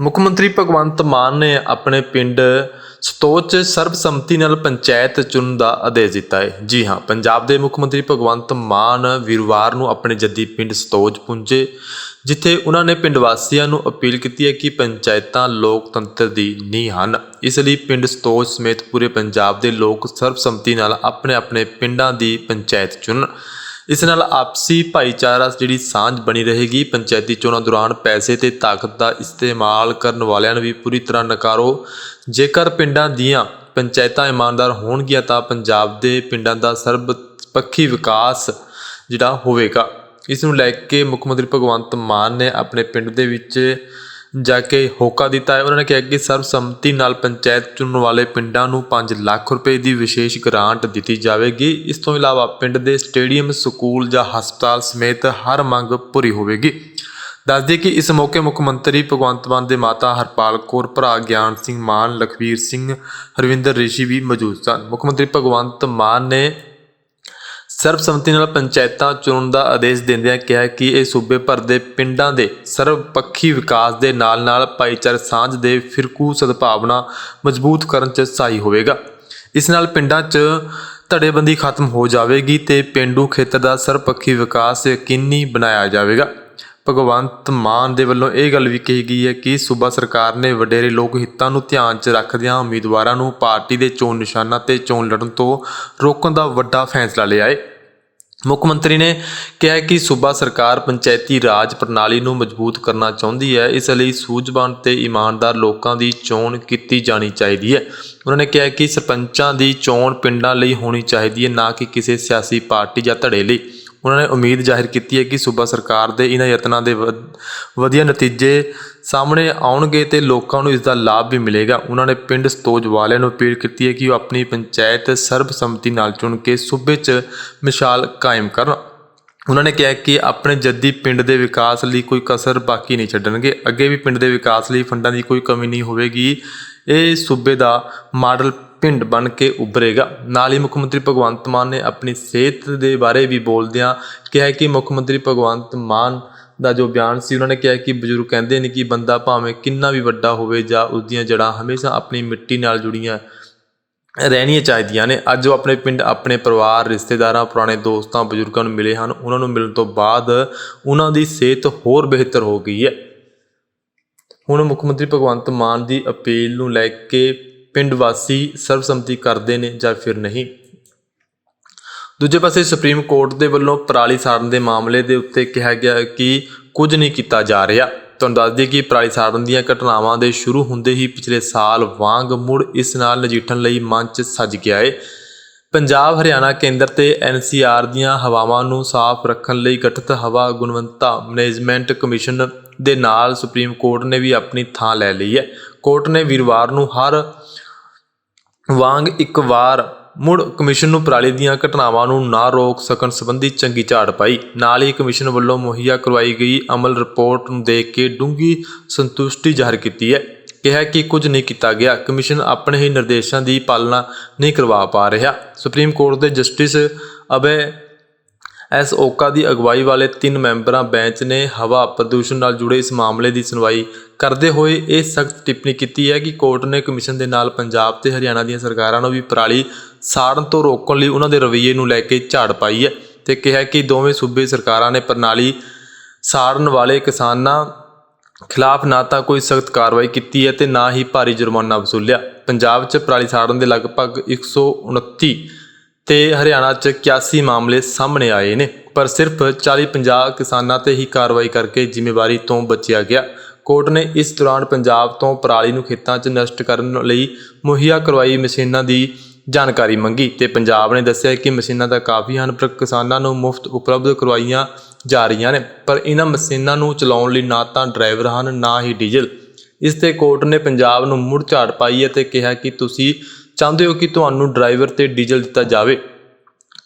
ਮੁੱਖ ਮੰਤਰੀ ਭਗਵੰਤ ਮਾਨ ਨੇ ਆਪਣੇ ਪਿੰਡ ਸਤੋਚ ਸਰਬਸੰਮਤੀ ਨਾਲ ਪੰਚਾਇਤ ਚੁਣਨ ਦਾ ਆਦੇਸ਼ ਦਿੱਤਾ ਹੈ। ਜੀ ਹਾਂ, ਪੰਜਾਬ ਦੇ ਮੁੱਖ ਮੰਤਰੀ ਭਗਵੰਤ ਮਾਨ ਵੀਰਵਾਰ ਨੂੰ ਆਪਣੇ ਜੱਦੀ ਪਿੰਡ ਸਤੋਚ ਪਹੁੰਚੇ ਜਿੱਥੇ ਉਹਨਾਂ ਨੇ ਪਿੰਡ ਵਾਸੀਆਂ ਨੂੰ ਅਪੀਲ ਕੀਤੀ ਹੈ ਕਿ ਪੰਚਾਇਤਾਂ ਲੋਕਤੰਤਰ ਦੀ ਨੀਂਹ ਹਨ। ਇਸ ਲਈ ਪਿੰਡ ਸਤੋਚ ਸਮੇਤ ਪੂਰੇ ਪੰਜਾਬ ਦੇ ਲੋਕ ਸਰਬਸੰਮਤੀ ਨਾਲ ਆਪਣੇ ਆਪਣੇ ਪਿੰਡਾਂ ਦੀ ਪੰਚਾਇਤ ਚੁਣਨ। ਇਸ ਨਾਲ ਆਪਸੀ ਭਾਈਚਾਰਾ ਜਿਹੜੀ ਸਾਂਝ ਬਣੀ ਰਹੇਗੀ। ਪੰਚਾਇਤੀ ਚੋਣਾਂ ਦੌਰਾਨ ਪੈਸੇ ਤੇ ਤਾਕਤ ਦਾ ਇਸਤੇਮਾਲ ਕਰਨ ਵਾਲਿਆਂ ਨੂੰ ਵੀ ਪੂਰੀ ਤਰ੍ਹਾਂ ਨਕਾਰੋ। ਜੇਕਰ ਪਿੰਡਾਂ ਦੀਆਂ ਪੰਚਾਇਤਾਂ ਇਮਾਨਦਾਰ ਹੋਣਗੀਆਂ ਤਾਂ ਪੰਜਾਬ ਦੇ ਪਿੰਡਾਂ ਦਾ ਸਰਬ ਪੱਖੀ ਵਿਕਾਸ ਜਿਹੜਾ ਹੋਵੇਗਾ। ਇਸ ਨੂੰ ਲੈ ਕੇ ਮੁੱਖ ਮੰਤਰੀ ਭਗਵੰਤ ਮਾਨ ਨੇ ਆਪਣੇ ਪਿੰਡ ਦੇ ਵਿੱਚ ਜਾ ਕੇ ਹੋਕਾ ਦਿੱਤਾ ਹੈ। ਉਹਨਾਂ ਨੇ ਕਿਹਾ ਕਿ ਸਰਬਸੰਮਤੀ ਨਾਲ ਪੰਚਾਇਤ ਚੁਣਨ ਵਾਲੇ ਪਿੰਡਾਂ ਨੂੰ 5 ਲੱਖ ਰੁਪਏ ਦੀ ਵਿਸ਼ੇਸ਼ ਗ੍ਰਾਂਟ ਦਿੱਤੀ ਜਾਵੇਗੀ। ਇਸ ਤੋਂ ਇਲਾਵਾ ਪਿੰਡ ਦੇ ਸਟੇਡੀਅਮ, ਸਕੂਲ ਜਾਂ ਹਸਪਤਾਲ ਸਮੇਤ ਹਰ ਮੰਗ ਪੂਰੀ ਹੋਵੇਗੀ। ਦੱਸਦੇ ਕਿ ਇਸ ਮੌਕੇ ਮੁੱਖ ਮੰਤਰੀ ਭਗਵੰਤ ਮਾਨ ਦੇ ਮਾਤਾ ਹਰਪਾਲ ਕੌਰ, ਭਰਾ ਗਿਆਨ ਸਿੰਘ ਮਾਨ ਲਖਵੀਰ ਸਿੰਘ, ਹਰਵਿੰਦਰ ਰਿਸ਼ੀ ਵੀ ਮੌਜੂਦ ਸਨ। ਮੁੱਖ ਮੰਤਰੀ ਭਗਵੰਤ ਮਾਨ ਨੇ ਸਰਬਸੰਮਤੀ ਨਾਲ ਪੰਚਾਇਤਾਂ ਚੁਣਨ ਦਾ ਆਦੇਸ਼ ਦਿੰਦਿਆਂ ਕਿਹਾ ਕਿ ਇਹ ਸੂਬੇ ਭਰ ਦੇ ਪਿੰਡਾਂ ਦੇ ਸਰਬਪੱਖੀ ਵਿਕਾਸ ਦੇ ਨਾਲ-ਨਾਲ ਭਾਈਚਾਰਕ ਸਾਂਝ ਦੇ ਫਿਰਕੂ ਸਦਭਾਵਨਾ ਮਜ਼ਬੂਤ ਕਰਨ 'ਚ ਸਹਾਈ ਹੋਵੇਗਾ। ਇਸ ਨਾਲ ਪਿੰਡਾਂ 'ਚ ਧੜੇਬੰਦੀ ਖਤਮ ਹੋ ਜਾਵੇਗੀ ਤੇ ਪਿੰਡੂ ਖੇਤਰ ਦਾ ਸਰਬਪੱਖੀ ਵਿਕਾਸ ਯਕੀਨੀ ਬਣਾਇਆ ਜਾਵੇਗਾ। ਭਗਵੰਤ ਮਾਨ ਦੇ ਵੱਲੋਂ ਇਹ ਗੱਲ ਵੀ ਕਹੀ ਗਈ ਹੈ ਕਿ ਸੂਬਾ ਸਰਕਾਰ ਨੇ ਵਡੇਰੇ ਲੋਕ ਹਿੱਤਾਂ ਨੂੰ ਧਿਆਨ 'ਚ ਰੱਖਦਿਆਂ ਉਮੀਦਵਾਰਾਂ ਨੂੰ ਪਾਰਟੀ ਦੇ ਚੋਣ ਨਿਸ਼ਾਨਾਂ ਤੇ ਚੋਣ ਲੜਨ ਤੋਂ ਰੋਕਣ ਦਾ ਵੱਡਾ ਫੈਸਲਾ ਲਿਆ ਹੈ। ਮੁੱਖ ਮੰਤਰੀ ਨੇ ਕਿਹਾ ਕਿ ਸੂਬਾ ਸਰਕਾਰ ਪੰਚਾਇਤੀ ਰਾਜ ਪ੍ਰਣਾਲੀ ਨੂੰ ਮਜ਼ਬੂਤ ਕਰਨਾ ਚਾਹੁੰਦੀ ਹੈ, ਇਸ ਲਈ ਸੂਝਵਾਨ ਤੇ ਇਮਾਨਦਾਰ ਲੋਕਾਂ ਦੀ ਚੋਣ ਕੀਤੀ ਜਾਣੀ ਚਾਹੀਦੀ ਹੈ। ਉਹਨਾਂ ਨੇ ਕਿਹਾ ਕਿ ਸਰਪੰਚਾਂ ਦੀ ਚੋਣ ਪਿੰਡਾਂ ਲਈ ਹੋਣੀ ਚਾਹੀਦੀ ਹੈ, ਨਾ ਕਿ ਕਿਸੇ ਸਿਆਸੀ ਪਾਰਟੀ ਜਾਂ ਧੜੇ ਲਈ। ਉਹਨਾਂ ਨੇ ਉਮੀਦ ਜ਼ਾਹਿਰ ਕੀਤੀ ਹੈ ਕਿ ਸੂਬਾ ਸਰਕਾਰ ਦੇ ਇਹਨਾਂ ਯਤਨਾਂ ਦੇ ਵ, ਵਧੀਆ ਨਤੀਜੇ ਸਾਹਮਣੇ ਆਉਣਗੇ ਤੇ ਲੋਕਾਂ ਨੂੰ ਇਸ ਦਾ ਲਾਭ ਵੀ ਮਿਲੇਗਾ। ਉਹਨਾਂ ਨੇ ਪਿੰਡ ਸਤੋਜ ਵਾਲਿਆਂ ਨੂੰ ਅਪੀਲ ਕੀਤੀ ਹੈ ਕਿ ਉਹ ਆਪਣੀ ਪੰਚਾਇਤ ਸਰਬਸੰਮਤੀ ਨਾਲ ਚੁਣ ਕੇ ਸੂਬੇ 'ਚ ਮਿਸਾਲ ਕਾਇਮ ਕਰਨ। ਉਹਨਾਂ ਨੇ ਕਿਹਾ ਕਿ ਆਪਣੇ ਜੱਦੀ ਪਿੰਡ ਦੇ ਵਿਕਾਸ ਲਈ ਕੋਈ ਕਸਰ ਬਾਕੀ ਨਹੀਂ ਛੱਡਣਗੇ। ਅੱਗੇ ਵੀ ਪਿੰਡ ਦੇ ਵਿਕਾਸ ਲਈ ਫੰਡਾਂ ਦੀ ਕੋਈ ਕਮੀ ਨਹੀਂ ਹੋਵੇਗੀ। ਇਹ ਸੂਬੇ ਦਾ ਮਾਡਲ ਪਿੰਡ ਬਣ ਕੇ ਉੱਭਰੇਗਾ। ਨਾਲ ਹੀ ਮੁੱਖ ਮੰਤਰੀ ਭਗਵੰਤ ਮਾਨ ਨੇ ਆਪਣੀ ਸਿਹਤ ਦੇ ਬਾਰੇ ਵੀ ਬੋਲਦਿਆਂ ਕਿਹਾ ਕਿ ਮੁੱਖ ਮੰਤਰੀ ਭਗਵੰਤ ਮਾਨ ਦਾ ਜੋ ਬਿਆਨ ਸੀ, ਉਹਨਾਂ ਨੇ ਕਿਹਾ ਕਿ ਬਜ਼ੁਰਗ ਕਹਿੰਦੇ ਨੇ ਕਿ ਬੰਦਾ ਭਾਵੇਂ ਕਿੰਨਾ ਵੀ ਵੱਡਾ ਹੋਵੇ ਜਾਂ ਉਸ ਦੀਆਂ ਜੜ੍ਹਾਂ ਹਮੇਸ਼ਾ ਆਪਣੀ ਮਿੱਟੀ ਨਾਲ ਜੁੜੀਆਂ ਰਹਿਣੀਆਂ ਚਾਹੀਦੀਆਂ ਨੇ। ਅੱਜ ਉਹ ਆਪਣੇ ਪਿੰਡ, ਆਪਣੇ ਪਰਿਵਾਰ, ਰਿਸ਼ਤੇਦਾਰਾਂ, ਪੁਰਾਣੇ ਦੋਸਤਾਂ, ਬਜ਼ੁਰਗਾਂ ਨੂੰ ਮਿਲੇ ਹਨ। ਉਹਨਾਂ ਨੂੰ ਮਿਲਣ ਤੋਂ ਬਾਅਦ ਉਹਨਾਂ ਦੀ ਸਿਹਤ ਹੋਰ ਬਿਹਤਰ ਹੋ ਗਈ ਹੈ। ਹੁਣ ਮੁੱਖ ਮੰਤਰੀ ਭਗਵੰਤ ਮਾਨ ਦੀ ਅਪੀਲ ਨੂੰ ਲੈ ਕੇ ਪਿੰਡ ਵਾਸੀ ਸਰਬਸੰਮਤੀ ਕਰਦੇ ਨੇ ਜਾਂ ਫਿਰ ਨਹੀਂ? ਦੂਜੇ ਪਾਸੇ ਸੁਪਰੀਮ ਕੋਰਟ ਦੇ ਵੱਲੋਂ ਪਰਾਲੀ ਸਾੜਨ ਦੇ ਮਾਮਲੇ ਦੇ ਉੱਤੇ ਕਿਹਾ ਗਿਆ ਕਿ ਕੁਝ ਨਹੀਂ ਕੀਤਾ ਜਾ ਰਿਹਾ। ਤੁਹਾਨੂੰ ਦੱਸ ਦਈਏ ਕਿ ਪਰਾਲੀ ਸਾੜਨ ਦੀਆਂ ਘਟਨਾਵਾਂ ਦੇ ਸ਼ੁਰੂ ਹੁੰਦੇ ਹੀ ਪਿਛਲੇ ਸਾਲ ਵਾਂਗ ਮੁੜ ਇਸ ਨਾਲ ਨਜਿੱਠਣ ਲਈ ਮੰਚ ਸੱਜ ਗਿਆ ਹੈ ਪੰਜਾਬ ਹਰਿਆਣਾ ਕੇਂਦਰ ਤੇ ਐਨਸੀਆਰ ਦੀਆਂ ਹਵਾਵਾਂ ਨੂੰ ਸਾਫ਼ ਰੱਖਣ ਲਈ ਗਠਿਤ ਹਵਾ ਗੁਣਵੱਤਾ ਮੈਨੇਜਮੈਂਟ ਕਮਿਸ਼ਨ ਦੇ ਨਾਲ ਸੁਪਰੀਮ ਕੋਰਟ ਨੇ ਵੀ ਆਪਣੀ ਥਾਂ ਲੈ ਲਈ ਹੈ। ਕੋਰਟ ਨੇ ਵੀਰਵਾਰ ਨੂੰ ਹਰ ਵਾਂਗ ਇੱਕ ਵਾਰ ਮੁੜ ਕਮਿਸ਼ਨ ਨੂੰ ਪਰਾਲੀ ਦੀਆਂ ਘਟਨਾਵਾਂ ਨੂੰ ਨਾ ਰੋਕ ਸਕਣ ਸੰਬੰਧੀ ਚੰਗੀ ਝਾੜ ਪਾਈ। ਨਾਲ ਹੀ ਕਮਿਸ਼ਨ ਵੱਲੋਂ ਮੁਹੱਈਆ ਕਰਵਾਈ ਗਈ ਅਮਲ ਰਿਪੋਰਟ ਨੂੰ ਦੇਖ ਕੇ ਡੂੰਗੀ ਸੰਤੁਸ਼ਟੀ ਜ਼ਾਹਰ ਕੀਤੀ ਹੈ। ਕਿਹਾ ਕਿ ਕੁਝ ਨਹੀਂ ਕੀਤਾ ਗਿਆ। ਕਮਿਸ਼ਨ ਆਪਣੇ ਹੀ ਨਿਰਦੇਸ਼ਾਂ ਦੀ ਪਾਲਣਾ ਨਹੀਂ ਕਰਵਾ ਪਾ ਰਿਹਾ। ਸੁਪਰੀਮ ਕੋਰਟ ਦੇ ਜਸਟਿਸ ਅਬੇ ਐਸ ਓਕਾ ਦੀ ਅਗਵਾਈ ਵਾਲੇ ਤਿੰਨ ਮੈਂਬਰਾਂ ਬੈਂਚ ਨੇ ਹਵਾ ਪ੍ਰਦੂਸ਼ਣ ਨਾਲ ਜੁੜੇ ਇਸ ਮਾਮਲੇ ਦੀ ਸੁਣਵਾਈ ਕਰਦੇ ਹੋਏ ਇਹ ਸਖਤ ਟਿੱਪਣੀ ਕੀਤੀ ਹੈ ਕਿ ਕੋਰਟ ਨੇ ਕਮਿਸ਼ਨ ਦੇ ਨਾਲ ਪੰਜਾਬ ਤੇ ਹਰਿਆਣਾ ਦੀਆਂ ਸਰਕਾਰਾਂ ਨੂੰ ਵੀ ਪਰਾਲੀ ਸਾੜਨ ਤੋਂ ਰੋਕਣ ਲਈ ਉਹਨਾਂ ਦੇ ਰਵੱਈਏ ਨੂੰ ਲੈ ਕੇ ਝਾੜ ਪਾਈ ਹੈ ਤੇ ਕਿਹਾ ਕਿ ਦੋਵੇਂ ਸੂਬੇ ਸਰਕਾਰਾਂ ਨੇ ਪ੍ਰਣਾਲੀ ਸਾੜਨ ਵਾਲੇ ਕਿਸਾਨਾਂ ਖਿਲਾਫ ਨਾ ਤਾਂ ਕੋਈ ਸਖਤ ਕਾਰਵਾਈ ਕੀਤੀ ਹੈ ਤੇ ਨਾ ਹੀ ਭਾਰੀ ਜੁਰਮਾਨਾ ਵਸੂਲਿਆ। ਪੰਜਾਬ 'ਚ ਪਰਾਲੀ ਸਾੜਨ ਦੇ ਲਗਭਗ 129 ਤੇ ਹਰਿਆਣਾ 'ਚ 81 ਮਾਮਲੇ ਸਾਹਮਣੇ ਆਏ ਨੇ, ਪਰ ਸਿਰਫ 40-50 ਕਿਸਾਨਾਂ ਤੇ ਹੀ ਕਾਰਵਾਈ ਕਰਕੇ ਜ਼ਿੰਮੇਵਾਰੀ ਤੋਂ ਬਚਿਆ ਗਿਆ। ਕੋਰਟ ਨੇ ਇਸ ਦੌਰਾਨ ਪੰਜਾਬ ਤੋਂ ਪਰਾਲੀ ਨੂੰ ਖੇਤਾਂ 'ਚ ਨਸ਼ਟ ਕਰਨ ਲਈ ਮੁਹੱਈਆ ਕਰਵਾਈ ਮਸ਼ੀਨਾਂ ਦੀ ਜਾਣਕਾਰੀ ਮੰਗੀ ਤੇ ਪੰਜਾਬ ਨੇ ਦੱਸਿਆ ਕਿ ਮਸ਼ੀਨਾਂ ਤਾਂ ਕਾਫੀ ਹਨ, ਪਰ ਕਿਸਾਨਾਂ ਨੂੰ ਮੁਫਤ ਉਪਲਬਧ ਕਰਵਾਈਆਂ ਜਾ ਰਹੀਆਂ ਨੇ। ਪਰ ਇਹਨਾਂ ਮਸ਼ੀਨਾਂ ਨੂੰ ਚਲਾਉਣ ਲਈ ਨਾ ਤਾਂ ਡਰਾਈਵਰ ਹਨ, ਨਾ ਹੀ ਡੀਜ਼ਲ। ਇਸ ਤੇ ਕੋਰਟ ਨੇ ਪੰਜਾਬ ਨੂੰ ਮੁੜ ਝਾੜ ਪਾਈ ਹੈ ਤੇ ਕਿਹਾ ਕਿ ਤੁਸੀਂ ਚਾਹੁੰਦੇ ਹੋ ਕਿ ਤੁਹਾਨੂੰ ਡਰਾਈਵਰ ਤੇ ਡੀਜ਼ਲ ਦਿੱਤਾ ਜਾਵੇ।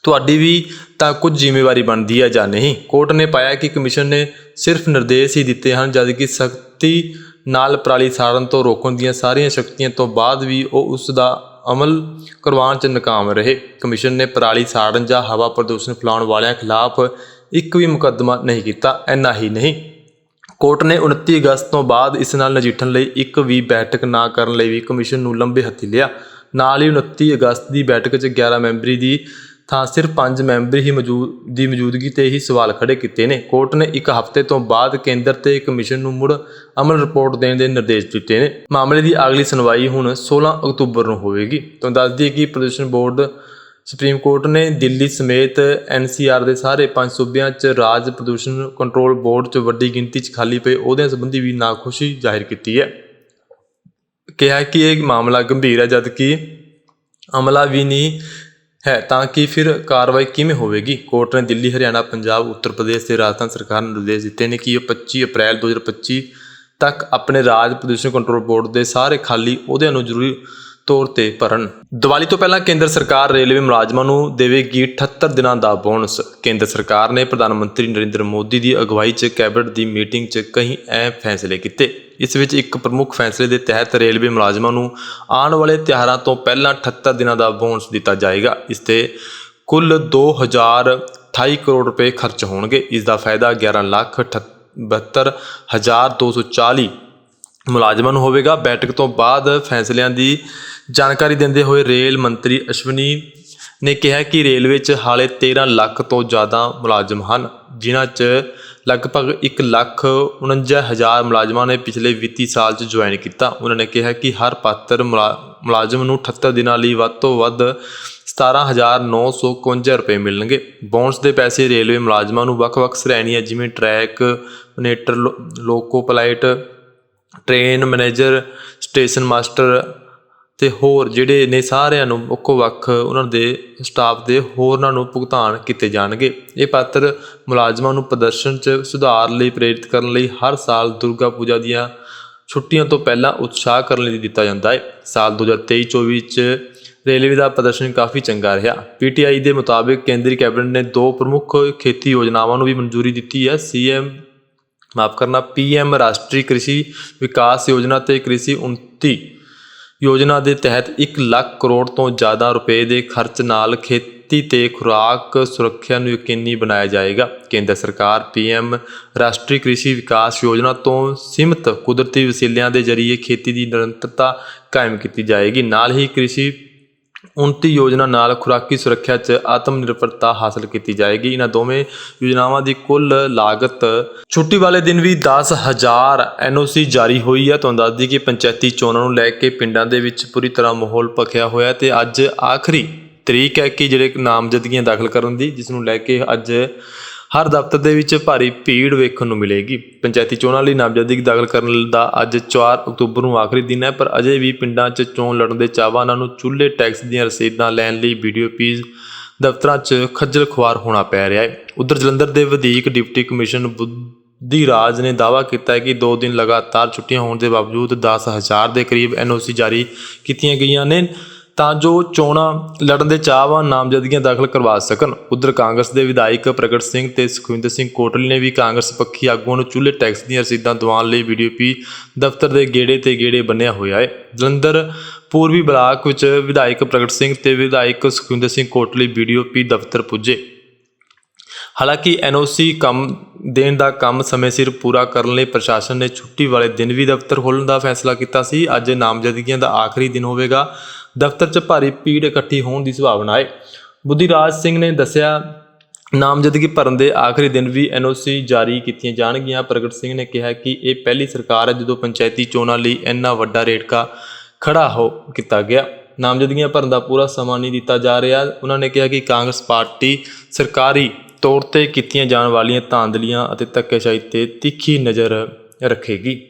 ਤੁਹਾਡੀ ਵੀ ਤਾਂ ਕੁਝ ਜ਼ਿੰਮੇਵਾਰੀ ਬਣਦੀ ਹੈ ਜਾਂ ਨਹੀਂ? ਕੋਰਟ ਨੇ ਪਾਇਆ ਕਿ ਕਮਿਸ਼ਨ ਨੇ ਸਿਰਫ ਨਿਰਦੇਸ਼ ਹੀ ਦਿੱਤੇ ਹਨ ਜਦਕਿ ਸਖਤੀ ਨਾਲ ਪਰਾਲੀ ਸਾੜਨ ਤੋਂ ਰੋਕਣ ਦੀਆਂ ਸਾਰੀਆਂ ਸ਼ਕਤੀਆਂ ਤੋਂ ਬਾਅਦ ਵੀ ਉਹ ਉਸ ਦਾ ਅਮਲ ਕਰਵਾਉਣ 'ਚ ਨਾਕਾਮ ਰਹੇ। ਕਮਿਸ਼ਨ ਨੇ ਪਰਾਲੀ ਸਾੜਨ ਜਾਂ ਹਵਾ ਪ੍ਰਦੂਸ਼ਣ ਫੈਲਾਉਣ ਵਾਲਿਆਂ ਖਿਲਾਫ ਇੱਕ ਵੀ ਮੁਕੱਦਮਾ ਨਹੀਂ ਕੀਤਾ, ਇੰਨਾ ਹੀ ਨਹੀਂ। ਕੋਰਟ ਨੇ 29 ਅਗਸਤ ਤੋਂ ਬਾਅਦ ਇਸ ਨਾਲ ਨਜਿੱਠਣ ਲਈ ਇੱਕ ਵੀ ਬੈਠਕ ਨਾ ਕਰਨ ਲਈ ਵੀ ਕਮਿਸ਼ਨ ਨੂੰ ਲੰਬੇ ਹੱਥੀ ਲਿਆ। ਨਾਲ ਹੀ 29 ਅਗਸਤ ਦੀ ਬੈਠਕ 'ਚ 11 ਮੈਂਬਰੀ ਦੀ ਥਾਂ ਸਿਰਫ ਪੰਜ ਮੈਂਬਰ ਹੀ ਮੌਜੂਦ ਦੀ ਮੌਜੂਦਗੀ ਤੇ ਹੀ ਸਵਾਲ ਖੜੇ ਕੀਤੇ ਨੇ। ਕੋਰਟ ਨੇ ਇੱਕ ਹਫ਼ਤੇ ਤੋਂ ਬਾਅਦ ਕੇਂਦਰ ਤੇ ਕਮਿਸ਼ਨ ਨੂੰ ਮੁੜ ਅਮਲ ਰਿਪੋਰਟ ਦੇਣ ਦੇ ਨਿਰਦੇਸ਼ ਦਿੱਤੇ ਨੇ। ਮਾਮਲੇ ਦੀ ਅਗਲੀ ਸੁਣਵਾਈ ਹੁਣ 16 ਅਕਤੂਬਰ ਨੂੰ ਹੋਵੇਗੀ। ਤੁਹਾਨੂੰ ਦੱਸ ਦਈਏ ਕਿ ਪ੍ਰਦੂਸ਼ਣ ਬੋਰਡ, ਸੁਪਰੀਮ ਕੋਰਟ ਨੇ ਦਿੱਲੀ ਸਮੇਤ ਐਨਸੀਆਰ ਦੇ ਸਾਰੇ ਪੰਜ ਸੂਬਿਆਂ 'ਚ ਰਾਜ ਪ੍ਰਦੂਸ਼ਣ ਕੰਟਰੋਲ ਬੋਰਡ 'ਚ ਵੱਡੀ ਗਿਣਤੀ 'ਚ ਖਾਲੀ ਪਏ ਉਹਦੇ ਸੰਬੰਧੀ ਵੀ ਨਾਖੁਸ਼ੀ ਜ਼ਾਹਿਰ ਕੀਤੀ ਹੈ। ਕਿਹਾ ਕਿ ਇਹ ਮਾਮਲਾ ਗੰਭੀਰ ਹੈ ਜਦ ਕਿ ਅਮਲਾ ਵੀ ਨਹੀਂ ਹੈ ਤਾਂ ਕਿ ਫਿਰ ਕਾਰਵਾਈ ਕਿਵੇਂ ਹੋਵੇਗੀ? ਕੋਰਟ ਨੇ ਦਿੱਲੀ, ਹਰਿਆਣਾ, ਪੰਜਾਬ, ਉੱਤਰ ਪ੍ਰਦੇਸ਼ ਤੇ ਰਾਜਸਥਾਨ ਸਰਕਾਰ ਨੂੰ ਨਿਰਦੇਸ਼ ਦਿੱਤੇ ਨੇ ਕਿ ਉਹ 25 ਅਪ੍ਰੈਲ 2025 ਤੱਕ ਆਪਣੇ ਰਾਜ ਪ੍ਰਦੂਸ਼ਣ ਕੰਟਰੋਲ ਬੋਰਡ ਦੇ ਸਾਰੇ ਖਾਲੀ ਅਹੁਦਿਆਂ ਨੂੰ ਜ਼ਰੂਰੀ ਤੌਰ ਤੇ ਭਰਨ। ਦੀਵਾਲੀ ਤੋਂ ਪਹਿਲਾਂ ਕੇਂਦਰ ਸਰਕਾਰ ਰੇਲਵੇ ਮੁਲਾਜ਼ਮਾਂ ਨੂੰ ਦੇਵੇਗੀ 78 ਦਿਨਾਂ ਦਾ ਬੋਨਸ। ਕੇਂਦਰ ਸਰਕਾਰ ਨੇ ਪ੍ਰਧਾਨ ਮੰਤਰੀ ਨਰਿੰਦਰ ਮੋਦੀ ਦੀ ਅਗਵਾਈ 'ਚ ਕੈਬਨਿਟ ਦੀ ਮੀਟਿੰਗ 'ਚ ਕਈ ਅਹਿਮ ਫੈਸਲੇ ਕੀਤੇ। ਇਸ ਵਿੱਚ ਇੱਕ ਪ੍ਰਮੁੱਖ ਫੈਸਲੇ ਦੇ ਤਹਿਤ ਰੇਲਵੇ ਮੁਲਾਜ਼ਮਾਂ ਨੂੰ ਆਉਣ ਵਾਲੇ ਤਿਉਹਾਰਾਂ ਤੋਂ ਪਹਿਲਾਂ 78 ਦਿਨਾਂ ਦਾ ਬੋਨਸ ਦਿੱਤਾ ਜਾਏਗਾ। ਇਸ ਤੇ ਕੁੱਲ 2028 ਕਰੋੜ ਰੁਪਏ ਖਰਚ ਹੋਣਗੇ। ਇਸ ਦਾ ਫਾਇਦਾ 11 ਲੱਖ 72240 ਮੁਲਾਜ਼ਮਾਂ ਨੂੰ ਹੋਵੇਗਾ। ਬੈਠਕ ਤੋਂ ਬਾਅਦ ਫੈਸਲਿਆਂ ਦੀ ਜਾਣਕਾਰੀ ਦਿੰਦੇ ਹੋਏ ਰੇਲ ਮੰਤਰੀ ਅਸ਼ਵਨੀ ਨੇ ਕਿਹਾ ਕਿ ਰੇਲਵੇ 'ਚ ਹਾਲੇ 13 ਲੱਖ ਤੋਂ ਜ਼ਿਆਦਾ ਮੁਲਾਜ਼ਮ ਹਨ, ਜਿਨ੍ਹਾਂ 'ਚ ਲਗਭਗ 1 ਲੱਖ 49 ਹਜ਼ਾਰ ਮੁਲਾਜ਼ਮਾਂ ਨੇ ਪਿਛਲੇ ਵਿੱਤੀ ਸਾਲ 'ਚ ਜੁਆਇਨ ਕੀਤਾ। ਉਹਨਾਂ ਨੇ ਕਿਹਾ ਕਿ ਹਰ ਪਾਤਰ ਮੁਲਾ- ਮੁਲਾਜ਼ਮ ਨੂੰ 78 ਦਿਨਾਂ ਲਈ ਵੱਧ ਤੋਂ ਵੱਧ 17951 ਰੁਪਏ ਮਿਲਣਗੇ। ਬੋਨਸ ਦੇ ਪੈਸੇ ਰੇਲਵੇ ਮੁਲਾਜ਼ਮਾਂ ਨੂੰ ਵੱਖ-ਵੱਖ ਸ਼੍ਰੇਣੀਆਂ ਜਿਵੇਂ track monitor loco pilot train manager station master ਅਤੇ ਹੋਰ ਜਿਹੜੇ ਨੇ ਸਾਰਿਆਂ ਨੂੰ ਵੱਖੋ ਵੱਖ ਉਹਨਾਂ ਦੇ ਸਟਾਫ ਦੇ ਹੋਰਨਾਂ ਨੂੰ ਭੁਗਤਾਨ ਕੀਤੇ ਜਾਣਗੇ। ਇਹ ਪੱਤਰ ਮੁਲਾਜ਼ਮਾਂ ਨੂੰ ਪ੍ਰਦਰਸ਼ਨ 'ਚ ਸੁਧਾਰ ਲਈ, ਪ੍ਰੇਰਿਤ ਕਰਨ ਲਈ ਹਰ ਸਾਲ ਦੁਰਗਾ ਪੂਜਾ ਦੀਆਂ ਛੁੱਟੀਆਂ ਤੋਂ ਪਹਿਲਾਂ ਉਤਸ਼ਾਹ ਕਰਨ ਲਈ ਦਿੱਤਾ ਜਾਂਦਾ ਹੈ। ਸਾਲ 2023-24 'ਚ ਰੇਲਵੇ ਦਾ ਪ੍ਰਦਰਸ਼ਨ ਕਾਫੀ ਚੰਗਾ ਰਿਹਾ। ਪੀਟੀਆਈ ਦੇ ਮੁਤਾਬਿਕ ਕੇਂਦਰੀ ਕੈਬਨਿਟ ਨੇ ਦੋ ਪ੍ਰਮੁੱਖ ਖੇਤੀ ਯੋਜਨਾਵਾਂ ਨੂੰ ਵੀ ਮਨਜ਼ੂਰੀ ਦਿੱਤੀ ਹੈ। ਸੀਐਮ ਮਾਫ ਕਰਨਾ, ਪੀਐਮ ਰਾਸ਼ਟਰੀ ਕ੍ਰਿਸ਼ੀ ਵਿਕਾਸ ਯੋਜਨਾ ਤੇ ਕ੍ਰਿਸ਼ੀ 29 ਯੋਜਨਾ ਦੇ ਤਹਿਤ 1 ਲੱਖ ਕਰੋੜ ਤੋਂ ਜ਼ਿਆਦਾ ਰੁਪਏ ਦੇ ਖਰਚ ਨਾਲ ਖੇਤੀ ਤੇ ਖੁਰਾਕ ਸੁਰੱਖਿਆ ਨੂੰ ਯਕੀਨੀ ਬਣਾਇਆ ਜਾਏਗਾ। ਕੇਂਦਰ ਸਰਕਾਰ ਪੀਐਮ ਰਾਸ਼ਟਰੀ ਕ੍ਰਿਸ਼ੀ ਵਿਕਾਸ ਯੋਜਨਾ ਤੋਂ ਸੀਮਿਤ ਕੁਦਰਤੀ ਵਸੀਲਿਆਂ ਦੇ ਜ਼ਰੀਏ ਖੇਤੀ ਦੀ ਨਿਰੰਤਰਤਾ ਕਾਇਮ ਕੀਤੀ ਜਾਏਗੀ। ਨਾਲ ਹੀ ਕ੍ਰਿਸ਼ੀ 29 ਯੋਜਨਾ ਨਾਲ ਖੁਰਾਕੀ ਸੁਰੱਖਿਆ 'ਚ ਆਤਮ ਨਿਰਭਰਤਾ ਹਾਸਲ ਕੀਤੀ ਜਾਏਗੀ। ਇਹਨਾਂ ਦੋਵੇਂ ਯੋਜਨਾਵਾਂ ਦੀ ਕੁੱਲ ਲਾਗਤ ਛੁੱਟੀ ਵਾਲੇ ਦਿਨ ਵੀ 10000 ਐਨਓਸੀ ਜਾਰੀ ਹੋਈ ਹੈ। ਤੁਹਾਨੂੰ ਦੱਸ ਦਈਏ ਕਿ ਪੰਚਾਇਤੀ ਚੋਣਾਂ ਨੂੰ ਲੈ ਕੇ ਪਿੰਡਾਂ ਦੇ ਵਿੱਚ ਪੂਰੀ ਤਰ੍ਹਾਂ ਮਾਹੌਲ ਭਖਿਆ ਹੋਇਆ ਹੈ ਤੇ ਅੱਜ ਆਖਰੀ ਤਰੀਕ ਹੈ ਕਿ ਜਿਹੜੇ ਨਾਮਜ਼ਦਗੀਆਂ ਦਾਖਲ ਕਰਨ ਦੀ, ਜਿਸ ਨੂੰ ਲੈ ਕੇ ਅੱਜ ਹਰ ਦਫ਼ਤਰ ਦੇ ਵਿੱਚ ਭਾਰੀ ਭੀੜ ਵੇਖਣ ਨੂੰ ਮਿਲੇਗੀ। ਪੰਚਾਇਤੀ ਚੋਣਾਂ ਲਈ ਨਾਮਜ਼ਦਗੀ ਦਾਖਲ ਕਰਨ ਦਾ ਅੱਜ 4 ਅਕਤੂਬਰ ਨੂੰ ਆਖਰੀ ਦਿਨ ਹੈ, ਪਰ ਅਜੇ ਵੀ ਪਿੰਡਾਂ 'ਚ ਚੋਣ ਲੜਨ ਦੇ ਚਾਹਵਾਨਾਂ ਨੂੰ ਚੁੱਲ੍ਹੇ ਟੈਕਸ ਦੀਆਂ ਰਸੀਦਾਂ ਲੈਣ ਲਈ ਬੀਡੀਓਪੀਜ਼ ਦਫ਼ਤਰਾਂ 'ਚ ਖੱਜਲ ਖੁਆਰ ਹੋਣਾ ਪੈ ਰਿਹਾ ਹੈ। ਉਧਰ ਜਲੰਧਰ ਦੇ ਵਧੀਕ ਡਿਪਟੀ ਕਮਿਸ਼ਨ ਬੁੱਧੀ ਰਾਜ ਨੇ ਦਾਅਵਾ ਕੀਤਾ ਹੈ ਕਿ 2 ਦਿਨ ਲਗਾਤਾਰ ਛੁੱਟੀਆਂ ਹੋਣ ਦੇ ਬਾਵਜੂਦ 10000 ਦੇ ਕਰੀਬ ਐਨਓਸੀ ਜਾਰੀ ਕੀਤੀਆਂ ਗਈਆਂ ਨੇ। ਤਾਂ ਜੋ ਚੋਣਾਂ ਲੜਨ ਦੇ ਚਾਹਵਾਨ ਨਾਮਜ਼ਦਗੀਆਂ ਦਾਖਲ ਕਰਵਾ ਸਕਣ। ਉਧਰ ਕਾਂਗਰਸ ਦੇ ਵਿਧਾਇਕ ਪ੍ਰਗਟ ਸਿੰਘ ਤੇ ਸੁਖਵਿੰਦਰ ਸਿੰਘ ਕੋਟਲੀ ਨੇ ਵੀ ਕਾਂਗਰਸ ਪੱਖੀ ਆਗੂਆਂ ਨੂੰ ਚੁੱਲ੍ਹੇ ਟੈਕਸ ਦੀਆਂ ਰਸੀਦਾਂ ਦਿਵਾਉਣ ਲਈ ਬੀਡੀਪੀ ਦਫ਼ਤਰ ਦੇ ਗੇੜੇ ਤੇ ਗੇੜੇ ਬੰਨਿਆ ਹੋਇਆ ਹੈ। ਜਲੰਧਰ ਪੂਰਬੀ ਬਲਾਕ ਵਿੱਚ ਵਿਧਾਇਕ ਪ੍ਰਗਟ ਸਿੰਘ ਤੇ ਵਿਧਾਇਕ ਸੁਖਵਿੰਦਰ ਸਿੰਘ ਕੋਟਲੀ ਬੀਡੀਓਪੀ ਦਫ਼ਤਰ ਪੁੱਜੇ। ਹਾਲਾਂਕਿ ਐਨਓਸੀ ਕੰਮ ਦੇਣ ਦਾ ਕੰਮ ਸਮੇਂ ਸਿਰ ਪੂਰਾ ਕਰਨ ਲਈ ਪ੍ਰਸ਼ਾਸਨ ਨੇ ਛੁੱਟੀ ਵਾਲੇ ਦਿਨ ਵੀ ਦਫ਼ਤਰ ਖੋਲ੍ਹਣ ਦਾ ਫੈਸਲਾ ਕੀਤਾ ਸੀ। ਅੱਜ ਨਾਮਜ਼ਦਗੀਆਂ ਦਾ ਆਖਰੀ ਦਿਨ ਹੋਵੇਗਾ। ਦਫ਼ਤਰ 'ਚ ਭਾਰੀ ਭੀੜ ਇਕੱਠੀ ਹੋਣ ਦੀ ਸੰਭਾਵਨਾ ਹੈ। ਬੁੱਧੀਰਾਜ ਸਿੰਘ ਨੇ ਦੱਸਿਆ, ਨਾਮਜ਼ਦਗੀ ਭਰਨ ਦੇ ਆਖਰੀ ਦਿਨ ਵੀ ਐਨਓਸੀ ਜਾਰੀ ਕੀਤੀਆਂ ਜਾਣਗੀਆਂ। ਪ੍ਰਗਟ ਸਿੰਘ ਨੇ ਕਿਹਾ ਕਿ ਇਹ ਪਹਿਲੀ ਸਰਕਾਰ ਹੈ ਜਦੋਂ ਪੰਚਾਇਤੀ ਚੋਣਾਂ ਲਈ ਇੰਨਾ ਵੱਡਾ ਰੇਟਕਾ ਖੜਾ ਹੋ ਕੀਤਾ ਗਿਆ। ਨਾਮਜ਼ਦਗੀਆਂ ਭਰਨ ਦਾ ਪੂਰਾ ਸਮਾਂ ਨਹੀਂ ਦਿੱਤਾ ਜਾ ਰਿਹਾ। ਉਹਨਾਂ ਨੇ ਕਿਹਾ ਕਿ ਕਾਂਗਰਸ ਪਾਰਟੀ ਸਰਕਾਰੀ ਤੌਰ ਤੇ ਕੀਤੀਆਂ ਜਾਣ ਵਾਲੀਆਂ ਧਾਂਦਲੀਆਂ ਅਤੇ ਧੱਕੇਸ਼ਾਹੀ ਤੇ ਤਿੱਖੀ ਨਜ਼ਰ ਰੱਖੇਗੀ।